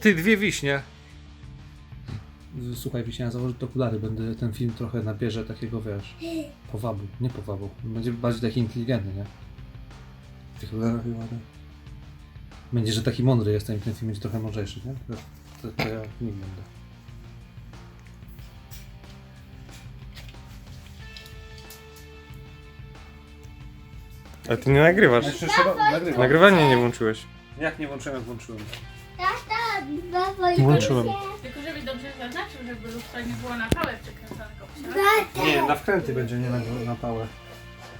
Ty, dwie wiśnie. Słuchaj, wiśnia, założę te okulary, będę ten film trochę nabierze takiego, wiesz, powabu, nie powabu. Będzie bardziej taki inteligentny, nie? W tych okularach i ładny. Będzie, że taki mądry jestem i ten film będzie trochę mądrzejszy, nie? To, to, to ja nie będę. Ale ty nie nagrywasz. Jeszcze trzeba, nagrywam. Nagrywanie nie włączyłeś. Jak nie włączyłem, jak włączyłem? Włączyłem. Tylko żebyś dobrze zaznaczył, żeby lustro nie było na pałę przykręconego. Tata. Nie, na wkręty będzie, nie na, na pałę.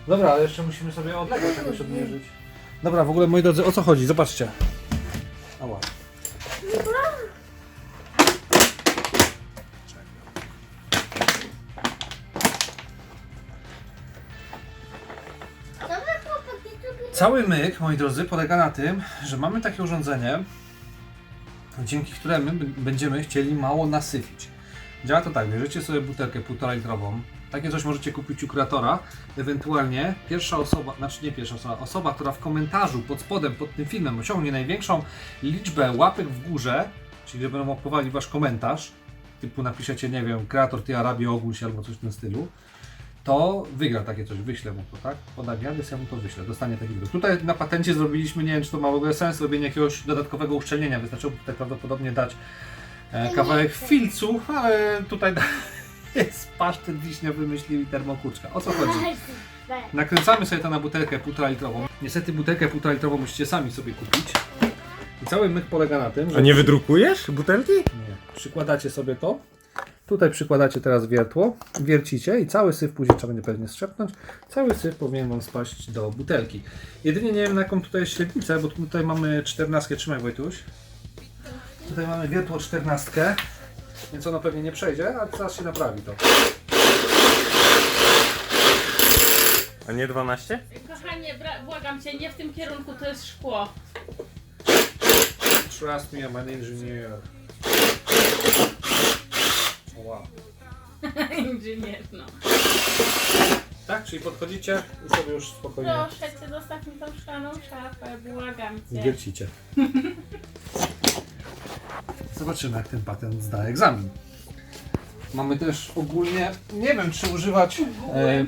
Dobra, ale jeszcze musimy sobie odległość jakoś odmierzyć. Dobra, w ogóle moi drodzy, o co chodzi? Zobaczcie. Ała. Cały myk, moi drodzy, polega na tym, że mamy takie urządzenie, dzięki któremu będziemy chcieli mało nasypić. Działa to tak, bierzecie sobie butelkę półtora litrową, takie coś możecie kupić u kreatora, ewentualnie pierwsza osoba, znaczy nie pierwsza osoba, osoba, która w komentarzu pod spodem, pod tym filmem osiągnie największą liczbę łapek w górze, czyli że będą opowali wasz komentarz, typu napiszecie, nie wiem, kreator ty Arabie ogól albo coś w tym stylu, to wygra takie coś, wyślę mu to, tak? Podam adres, ja mu to wyślę, dostanie taki widok. Tutaj na patencie zrobiliśmy, nie wiem czy to ma w ogóle sens, robienie jakiegoś dodatkowego uszczelnienia, wystarczyłoby tutaj prawdopodobnie dać e, kawałek filcu, ale tutaj jest pasztet wiśniowy, myśliwi termokurczka. O co chodzi? Nakręcamy sobie to na butelkę półtora litrową. Niestety butelkę półtora litrową musicie sami sobie kupić. I cały myk polega na tym, że... A nie wydrukujesz butelki? Nie. Przykładacie sobie to. Tutaj przykładacie teraz wiertło, wiercicie i cały syf później trzeba będzie pewnie strzepnąć. Cały syf powinien Wam spaść do butelki. Jedynie nie wiem na jaką tutaj jest średnicę, bo tutaj mamy 14, trzymaj Wojtuś. Tutaj mamy wiertło 14, więc ono pewnie nie przejdzie, ale zaraz się naprawi to. A nie 12? Kochanie, bra- błagam cię, nie w tym kierunku, to jest szkło. Trust me, I'm an engineer. Wow. Inżynier, no. Tak, czyli podchodzicie i sobie już spokojnie Proszę cię, zostaw mi tą szklaną szafę, błagam cię. wiercicie. Zobaczymy, jak ten patent zda egzamin. Mamy też ogólnie, nie wiem, czy używać e,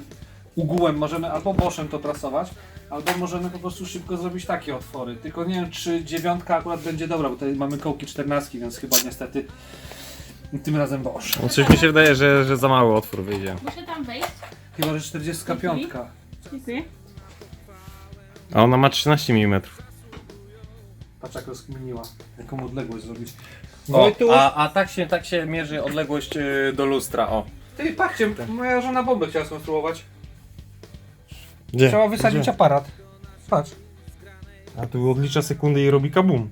ugułem. Możemy albo boszem to prasować, albo możemy po prostu szybko zrobić takie otwory. Tylko nie wiem, czy dziewiątka akurat będzie dobra, bo tutaj mamy kołki 14, więc chyba niestety tym razem bosz. No coś mi się wydaje, że, że za mały otwór wyjdzie. Muszę tam wejść? Chyba, że 45. Dziękuję. A ona ma 13 mm. Patrz jak rozkminiła, jaką odległość zrobić. O, Wojtuś, a, a tak, się, tak się mierzy odległość y, do lustra, o. ty patrzcie, moja żona bombę chciała skonstruować. Gdzie? Chciała wysadzić Gdzie? aparat. Patrz. A tu odlicza sekundy i robi kabum.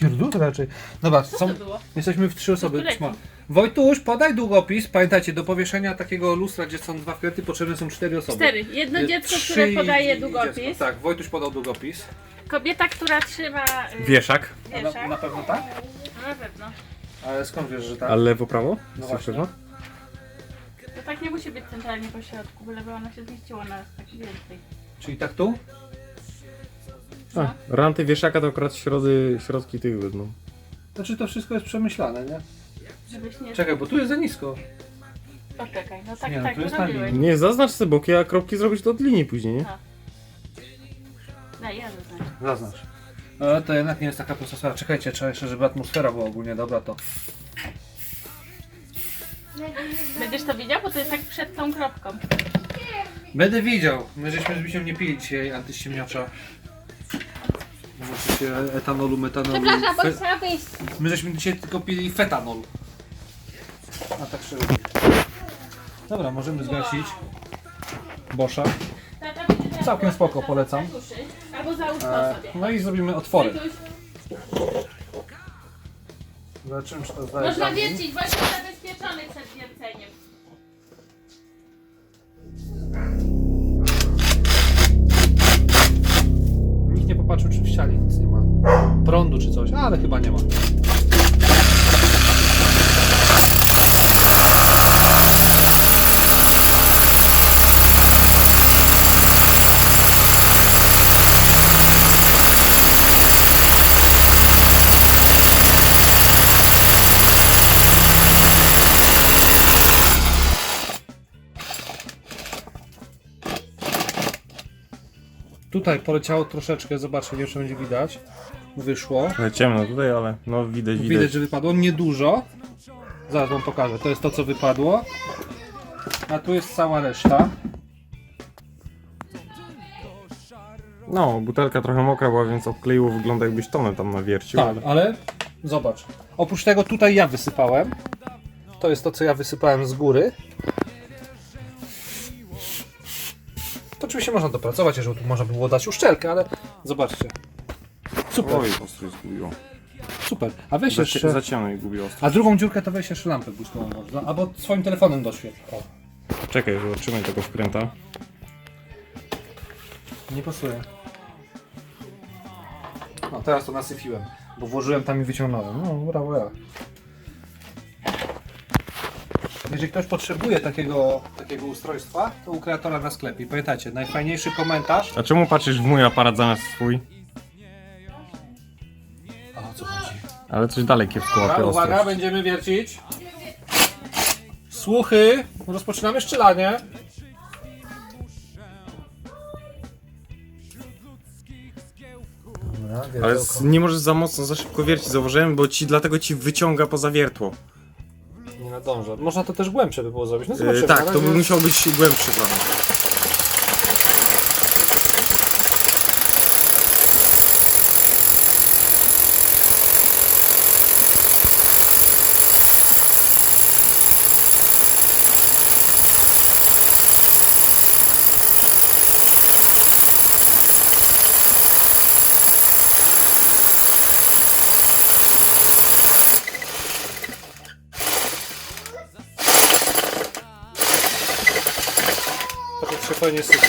Pierdut raczej. Dobra, Co są, to było? jesteśmy w trzy osoby. Którego? Trzyma. Wojtuś, podaj długopis. Pamiętajcie, do powieszenia takiego lustra, gdzie są dwa wkręty, potrzebne są cztery osoby. Cztery. Jedno Jest dziecko, trzy które i- podaje i długopis. dziecko. Tak, Wojtuś podał długopis. Kobieta, która trzyma y, Wieszak. A na, wieszak. na pewno tak? No, na pewno. Ale skąd wiesz, że tak? A lewo, prawo? No Jesteś właśnie. pewna? To tak nie musi być centralnie po środku, byleby ono się zmieściło na tak więcej. Czyli tak tu? A, ranty wieszaka to akurat środy, środki tych będą. Znaczy to wszystko jest przemyślane, nie? Żebyś nie... Czekaj, bo tu jest za nisko. Poczekaj, no tak, Nie, no tak, tu jest to na robiłeś. linii. Nie, zaznacz sobie boki, a kropki zrobić to od linii później, nie? Daj, ja zaznaczę. Zaznacz. Ale to jednak nie jest taka prosta sprawa. Czekajcie, trzeba jeszcze, żeby atmosfera była ogólnie dobra, to... Będziesz to widział, bo to jest tak przed tą kropką. Będę widział. My żeśmy z Bisiem nie pili dzisiaj antyściemniacza. Oczywiście etanolu, metanolu. Przepraszam, bo fe- trzeba wyjść. My żeśmy dzisiaj tylko pili fetanol. A tak się robi. Dobra, możemy zgasić. Bosza. Całkiem spoko, polecam. Albo E, sobie. no i zrobimy otwory. Zobaczymy, czy to zdaje Można egzamin. wiercić, zabezpieczony nic nie ma. Prądu czy coś, ale chyba nie ma. Tutaj poleciało troszeczkę, zobaczcie, nie wiem, czy będzie widać. Wyszło. Ale ciemno tutaj, ale no widać, widać. Widać, że wypadło. Niedużo. Zaraz wam pokażę. To jest to, co wypadło. A tu jest cała reszta. No, butelka trochę mokra była, więc odkleiło, wygląda jakbyś tonę tam nawiercił. Tak, ale zobacz. Oprócz tego tutaj ja wysypałem. To jest to, co ja wysypałem z góry. To oczywiście można dopracować, jeżeli tu można by było dać uszczelkę, ale zobaczcie. Super, Oj, ostro zgubiło. super. A weź Za, jeszcze... za ciemno i gubiło ostro. A drugą dziurkę to weź jeszcze lampę błyskową można. Albo swoim telefonem doświetl. O, Czekaj, zobaczymy tego wkręta. nie pasuje. No teraz to nasyfiłem, bo włożyłem tam i wyciągnąłem. No brawo ja. Jeżeli ktoś potrzebuje takiego, takiego ustrojstwa, to u kreatora na sklepie. I Pamiętajcie, najfajniejszy komentarz. A czemu patrzysz w mój aparat zamiast w swój? A o co chodzi? Ale coś dalej kiepsko łapie Dobra, uwaga, ostrość. będziemy wiercić. Słuchy, rozpoczynamy szczelanie. Dobra, Ale wiertełko. s- nie możesz za mocno, za szybko wiercić, zauważyłem, bo ci dlatego ci wyciąga poza wiertło. Można to też głębsze by było zrobić. No zobaczymy. Yy, tak, to by razie- musiał być głębszy trochę. To się fajnie sypie.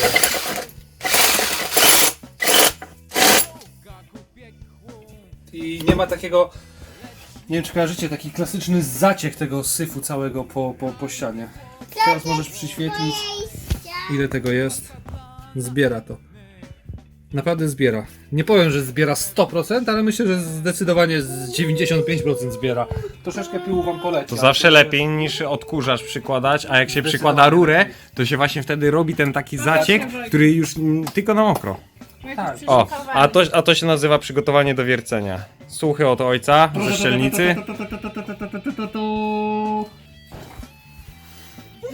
I nie ma takiego... Nie wiem czy kojarzycie, taki klasyczny zaciek tego syfu całego po, po, po ścianie. Teraz możesz przyświetlić ile tego jest. Zbiera to. Naprawdę zbiera. Nie powiem, że zbiera 100%, ale myślę, że zdecydowanie z 95% zbiera. Troszeczkę piłu wam poleci. To ale zawsze lepiej niż odkurzacz przykładać, a jak się przykłada rurę, to się właśnie wtedy robi ten taki zaciek, który już mm, tylko na mokro. Tak. O, a to, a to się nazywa przygotowanie do wiercenia. Słuchy od ojca ze szczelnicy.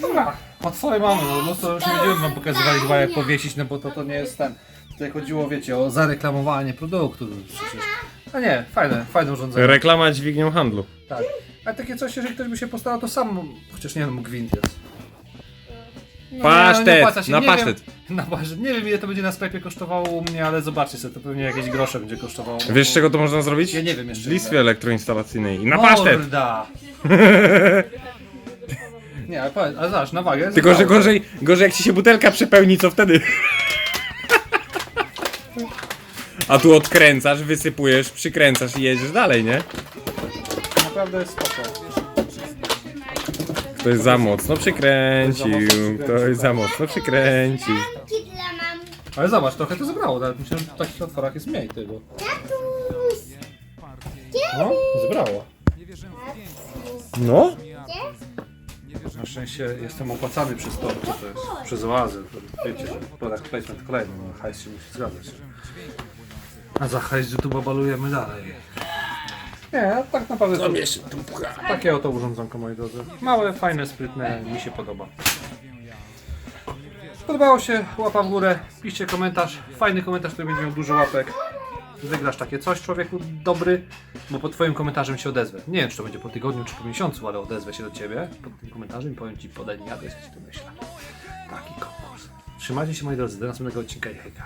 Dobra, od twojej mamy, no, no to już nie będziemy wam pokazywali chyba jak powiesić, no bo to, to nie jest ten. Tutaj chodziło, wiecie, o zareklamowanie produktu przecież. A nie, fajne, fajne urządzenie. Reklama dźwignią handlu. Tak. A takie coś, jeżeli ktoś by się postarał, to sam, chociaż nie wiem, gwint jest. No, Pasztet, nie opłaca się. na nie pasztet. Wiem, na pasztet. Nie wiem ile to będzie na sklepie kosztowało u mnie, ale zobaczcie sobie, to pewnie jakieś grosze będzie kosztowało. Wiesz z czego to można zrobić? Ja nie wiem jeszcze. Z listwy elektroinstalacyjnej. I na pasztet. Morda. Nie, ale, powiedz, ale zobacz, na wagę. Tylko, że gorzej, gorzej jak ci się butelka przepełni, co wtedy? A tu odkręcasz, wysypujesz, przykręcasz i jedziesz dalej, nie? Naprawdę jest spoko. To jest za mocno przykręcił, to jest za mocno przykręcił. Ki dla mam. Ale zobacz, trochę to zebrało, nawet myślę, że w takich otworach jest mniej tego. Tatuś. No, zebrało. No? Na szczęście jestem opłacany przez to, co to jest, przez oazę. To Wiecie, że product placement kolejny, no hajs się musi zgadzać. A za hajs YouTube'a balujemy dalej. Nie, tak naprawdę to takie oto urządzonko, moi drodzy. Małe, fajne, sprytne, mi się podoba. Podobało się, łapa w górę, piszcie komentarz, fajny komentarz, który będzie miał dużo łapek. Wygrasz takie coś, człowieku dobry, bo pod twoim komentarzem się odezwę. Nie wiem, czy to będzie po tygodniu, czy po miesiącu, ale odezwę się do ciebie pod tym komentarzem i powiem ci, podaj mi adres, jak ci to myślę. Taki konkurs. Trzymajcie się, moi drodzy, do następnego odcinka i hejka.